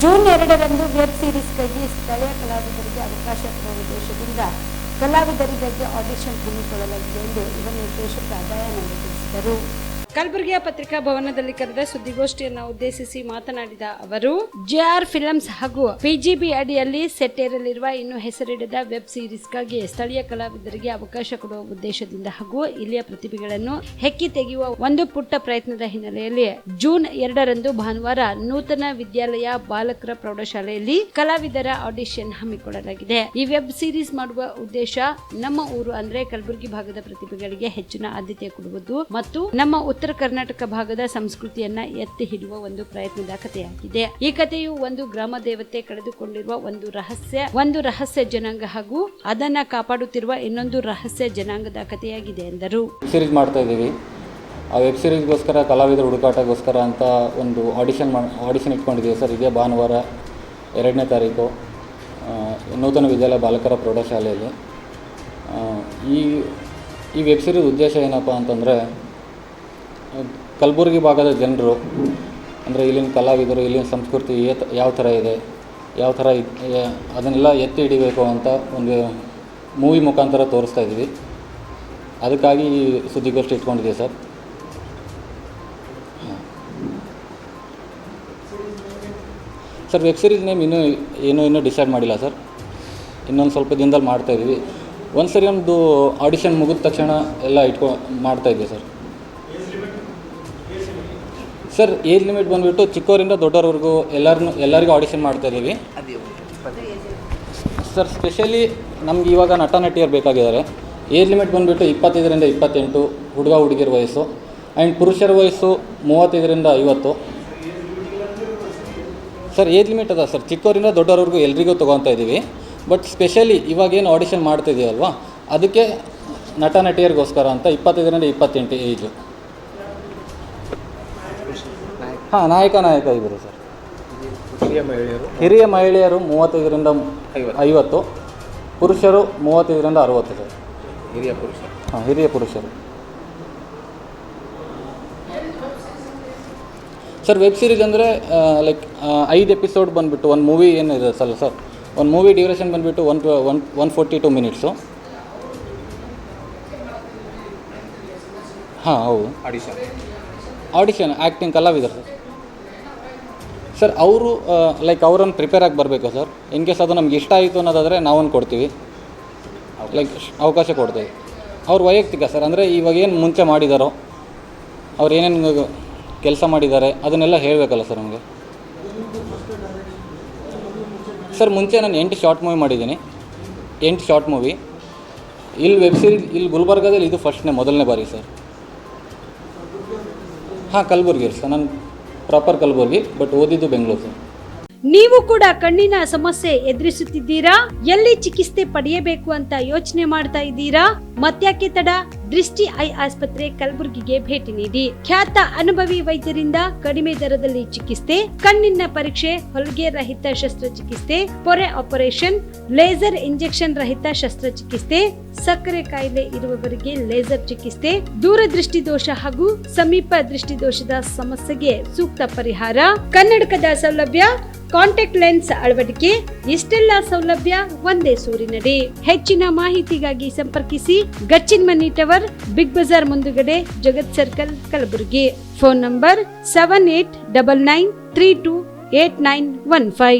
June ಎರಡರಂದು web ಸೀರೀಸ್ಗಾಗಿ ಸ್ಥಳೀಯ ಕಲಾವಿದರಿಗೆ ಅವಕಾಶ ಕೊಡುವ ಉದ್ದೇಶದಿಂದ ಕಲಾವಿದರಿಗಾಗಿ ಆಡಿಷನ್ ಹಮ್ಮಿಕೊಳ್ಳಲಾಗಿದೆ ಎಂದು ಯುವ ನಿರ್ದೇಶಕ ದಯಾನಂದ ತಿಳಿಸಿದರು. ಕಲಬುರಗಿಯ ಪತ್ರಿಕಾ ಭವನದಲ್ಲಿ ಕರೆದ ಸುದ್ದಿಗೋಷ್ಠಿಯನ್ನು ಉದ್ದೇಶಿಸಿ ಮಾತನಾಡಿದ ಅವರು, ಜೆಆರ್ ಫಿಲಮ್ಸ್ ಹಾಗೂ ಪಿಜಿಬಿ ಅಡಿಯಲ್ಲಿ ಸೆಟ್ಟೇರಲಿರುವ ಇನ್ನು ಹೆಸರಿಡದ ವೆಬ್ ಸೀರೀಸ್ಗಾಗಿ ಸ್ಥಳೀಯ ಕಲಾವಿದರಿಗೆ ಅವಕಾಶ ಕೊಡುವ ಉದ್ದೇಶದಿಂದ ಹಾಗೂ ಇಲ್ಲಿಯ ಪ್ರತಿಭೆಗಳನ್ನು ಹೆಕ್ಕಿ ತೆಗೆಯುವ ಒಂದು ಪುಟ್ಟ ಪ್ರಯತ್ನದ ಹಿನ್ನೆಲೆಯಲ್ಲಿ ಜೂನ್ ಎರಡರಂದು ಭಾನುವಾರ ನೂತನ ವಿದ್ಯಾಲಯ ಬಾಲಕರ ಪ್ರೌಢಶಾಲೆಯಲ್ಲಿ ಕಲಾವಿದರ ಆಡಿಷನ್ ಹಮ್ಮಿಕೊಳ್ಳಲಾಗಿದೆ. ಈ ವೆಬ್ ಸೀರೀಸ್ ಮಾಡುವ ಉದ್ದೇಶ ನಮ್ಮ ಊರು ಅಂದ್ರೆ ಕಲಬುರಗಿ ಭಾಗದ ಪ್ರತಿಭೆಗಳಿಗೆ ಹೆಚ್ಚಿನ ಆದ್ಯತೆ ಕೊಡುವುದು ಮತ್ತು ನಮ್ಮ ಉತ್ತರ ಕರ್ನಾಟಕ ಭಾಗದ ಸಂಸ್ಕೃತಿಯನ್ನ ಎತ್ತಿ ಹಿಡಿಯುವ ಒಂದು ಪ್ರಯತ್ನದ ಕಥೆಯಾಗಿದೆ. ಈ ಕಥೆಯು ಒಂದು ಗ್ರಾಮ ದೇವತೆ ಕಳೆದುಕೊಂಡಿರುವ ಒಂದು ರಹಸ್ಯ ಒಂದು ರಹಸ್ಯ ಜನಾಂಗ ಹಾಗೂ ಅದನ್ನ ಕಾಪಾಡುತ್ತಿರುವ ಇನ್ನೊಂದು ರಹಸ್ಯ ಜನಾಂಗದ ಕಥೆಯಾಗಿದೆ ಎಂದರು. ಸೀರೀಸ್ ಮಾಡ್ತಾ ಇದ್ದೀವಿ. ಆ ವೆಬ್ ಸೀರೀಸ್ಗೋಸ್ಕರ ಕಲಾವಿದರ ಹುಡುಕಾಟಗೋಸ್ಕರ ಅಂತ ಒಂದು ಆಡಿಷನ್ ಆಡಿಷನ್ ಇಟ್ಕೊಂಡಿದ್ದೀವಿ ಸರ್. ಇದೇ ಭಾನುವಾರ ಎರಡನೇ ತಾರೀಕು ನೂತನ ವಿದ್ಯಾಲಯ ಬಾಲಕರ ಪ್ರೌಢಶಾಲೆಯಲ್ಲಿ. ಈ ಈ ವೆಬ್ ಸೀರೀಸ್ ಉದ್ದೇಶ ಏನಪ್ಪ ಅಂತಂದರೆ ಕಲಬುರಗಿ ಭಾಗದ ಜನರು, ಅಂದರೆ ಇಲ್ಲಿನ ಕಲಾವಿದರು, ಇಲ್ಲಿನ ಸಂಸ್ಕೃತಿ ಏತ್ ಯಾವ ಥರ ಇದೆ, ಯಾವ ಥರ ಅದನ್ನೆಲ್ಲ ಎತ್ತಿ ಹಿಡಿಬೇಕು ಅಂತ ಒಂದು ಮೂವಿ ಮುಖಾಂತರ ತೋರಿಸ್ತಾ ಇದ್ದೀವಿ. ಅದಕ್ಕಾಗಿ ಈ ಸುದ್ದಿಗೋಷ್ಠಿ ಇಟ್ಕೊಂಡಿದ್ದೀವಿ sir. Sir, web series name ಇನ್ನೂ, ಏನೂ ಇನ್ನೂ ಡಿಸೈಡ್ ಮಾಡಿಲ್ಲ ಸರ್. ಇನ್ನೊಂದು ಸ್ವಲ್ಪ ದಿನದಲ್ಲಿ ಮಾಡ್ತಾಯಿದ್ದೀವಿ ಒಂದು ಸರಿ ಒಂದು ಆಡಿಷನ್ ಮುಗಿದ ತಕ್ಷಣ ಎಲ್ಲ ಇಟ್ಕೊ, ಮಾಡ್ತಾ ಇದ್ದೀವಿ ಸರ್. ಸರ್, ಏಜ್ ಲಿಮಿಟ್ ಬಂದುಬಿಟ್ಟು ಚಿಕ್ಕವರಿಂದ ದೊಡ್ಡವರವರೆಗೂ ಎಲ್ಲರನ್ನು, ಎಲ್ಲರಿಗೂ ಆಡಿಷನ್ ಮಾಡ್ತಾ ಇದ್ದೀವಿ. ಸರ್ ಸ್ಪೆಷಲಿ ನಮ್ಗೆ ಇವಾಗ ನಟ ನಟಿಯರು ಬೇಕಾಗಿದ್ದಾರೆ. ಏಜ್ ಲಿಮಿಟ್ ಬಂದುಬಿಟ್ಟು ಇಪ್ಪತ್ತೈದರಿಂದ ಇಪ್ಪತ್ತೆಂಟು, ಹುಡುಗ ಹುಡುಗಿಯರ ವಯಸ್ಸು. ಆ್ಯಂಡ್ ಪುರುಷರ ವಯಸ್ಸು ಮೂವತ್ತೈದರಿಂದ ಐವತ್ತು. ಸರ್, ಏಜ್ ಲಿಮಿಟ್ ಅದ ಸರ್? ಚಿಕ್ಕವರಿಂದ ದೊಡ್ಡವರೆಗೂ ಎಲ್ರಿಗೂ ತೊಗೊತಾ ಇದ್ದೀವಿ. ಬಟ್ ಸ್ಪೆಷಲಿ ಇವಾಗೇನು ಆಡಿಷನ್ ಮಾಡ್ತಾ ಇದೆಯಲ್ವಾ ಅದಕ್ಕೆ ನಟ ನಟಿಯರಿಗೋಸ್ಕರ ಅಂತ ಇಪ್ಪತ್ತೈದರಿಂದ ಇಪ್ಪತ್ತೆಂಟು ಏಜು. ಹಾಂ ನಾಯಕ ನಾಯಕ ಇಬ್ಬರು ಸರ್. ಹಿರಿಯ ಮಹಿಳೆಯರು. ಹಿರಿಯ ಮಹಿಳೆಯರು ಮೂವತ್ತೈದರಿಂದ ಐವತ್ತು. ಐವತ್ತು. ಪುರುಷರು ಮೂವತ್ತೈದರಿಂದ ಅರುವತ್ತು ಸರ್. ಹಿರಿಯ ಪುರುಷರು. ಹಾಂ ಹಿರಿಯ ಪುರುಷರು. ಸರ್ ವೆಬ್ ಸೀರೀಸ್ ಅಂದರೆ ಲೈಕ್ ಐದು ಎಪಿಸೋಡ್ ಬಂದುಬಿಟ್ಟು ಒಂದು ಮೂವಿ ಏನಿದೆ ಸರ್ ಸರ್? ಒಂದು ಮೂವಿ ಡ್ಯೂರೇಷನ್ ಬಂದುಬಿಟ್ಟು one two one one forty two minutes ಹಾಂ ಹೌದು. ಆಡಿಷನ್ ಆಡಿಷನ್ ಆ್ಯಕ್ಟಿಂಗ್ ಕಲಾವಿದರು ಸರ್. ಸರ್ ಅವರು ಲೈಕ್ ಅವ್ರನ್ನ ಪ್ರಿಪೇರ್ ಆಗಿ ಬರಬೇಕು ಸರ್ ಇನ್ ಕೇಸ್ ಅದು ನಮ್ಗೆ ಇಷ್ಟ ಆಯಿತು ಅನ್ನೋದಾದರೆ ನಾವೊಂದು ಕೊಡ್ತೀವಿ. ಲೈಕ್ ಅವಕಾಶ ಕೊಡ್ತೀವಿ. ಅವ್ರ ವೈಯಕ್ತಿಕ ಸರ್ ಅಂದರೆ ಇವಾಗ ಏನು ಮುಂಚೆ ಮಾಡಿದಾರೋ, ಅವ್ರು ಏನೇನು ಕೆಲಸ ಮಾಡಿದ್ದಾರೆ ಅದನ್ನೆಲ್ಲ ಹೇಳಬೇಕಲ್ಲ ಸರ್ ನಮಗೆ. ಸರ್ ಮುಂಚೆ ನಾನು ಎಂಟು ಶಾರ್ಟ್ ಮೂವಿ ಮಾಡಿದ್ದೀನಿ. ಎಂಟು ಶಾರ್ಟ್ ಮೂವಿ ಇಲ್ಲಿ ವೆಬ್ ಸೀರೀಸ್ ಇಲ್ಲಿ ಗುಲ್ಬರ್ಗದಲ್ಲಿ ಇದು ಫಸ್ಟ್ನೇ ಮೊದಲನೇ ಬಾರಿ ಸರ್ ಹಾಂ, ಕಲಬುರ್ಗಿ ಸರ್ ನಾನು ಪ್ರಾಪರ್ ಕಲಬುರ್ಗಿ ಬಟ್ ಓದಿದ್ದು ಬೆಂಗಳೂರು ನೀವು ಕೂಡ ಕಣ್ಣಿನ ಸಮಸ್ಯೆ ಎದುರಿಸುತ್ತಿದ್ದೀರಾ? ಎಲ್ಲಿ ಚಿಕಿತ್ಸೆ ಪಡೆಯಬೇಕು ಅಂತ ಯೋಚನೆ ಮಾಡ್ತಾ ಇದ್ದೀರಾ? ಮತ್ತ್ಯಾಕೆ ತಡ? ದೃಷ್ಟಿ ಐ ಆಸ್ಪತ್ರೆ ಕಲಬುರಗಿಗೆ ಭೇಟಿ ನೀಡಿ. ಖ್ಯಾತ ಅನುಭವಿ ವೈದ್ಯರಿಂದ ಕಡಿಮೆ ದರದಲ್ಲಿ ಚಿಕಿತ್ಸೆ, ಕಣ್ಣಿನ ಪರೀಕ್ಷೆ, ಹೊಲಿಗೆ ರಹಿತ ಶಸ್ತ್ರಚಿಕಿತ್ಸೆ, ಪೊರೆ ಆಪರೇಷನ್, ಲೇಸರ್ ಇಂಜೆಕ್ಷನ್ ರಹಿತ ಶಸ್ತ್ರಚಿಕಿತ್ಸೆ, ಸಕ್ಕರೆ ಕಾಯಿಲೆ ಇರುವವರಿಗೆ ಲೇಸರ್ ಚಿಕಿತ್ಸೆ, ದೂರದೃಷ್ಟಿ ದೋಷ ಹಾಗೂ ಸಮೀಪ ದೃಷ್ಟಿ ದೋಷದ ಸಮಸ್ಯೆಗೆ ಸೂಕ್ತ ಪರಿಹಾರ, ಕನ್ನಡಕದ ಸೌಲಭ್ಯ, ಕಾಂಟ್ಯಾಕ್ಟ್ ಲೆನ್ಸ್ ಅಳವಡಿಕೆ, ಇಷ್ಟೆಲ್ಲ ಸೌಲಭ್ಯ ಒಂದೇ ಸೂರಿನಡಿ. ಹೆಚ್ಚಿನ ಮಾಹಿತಿಗಾಗಿ ಸಂಪರ್ಕಿಸಿ Gacchin money tower Big Bazaar ಮುಂದುಗಡೆ Jagat circle Kalaburagi. Phone number seven eight double nine three two eight nine one five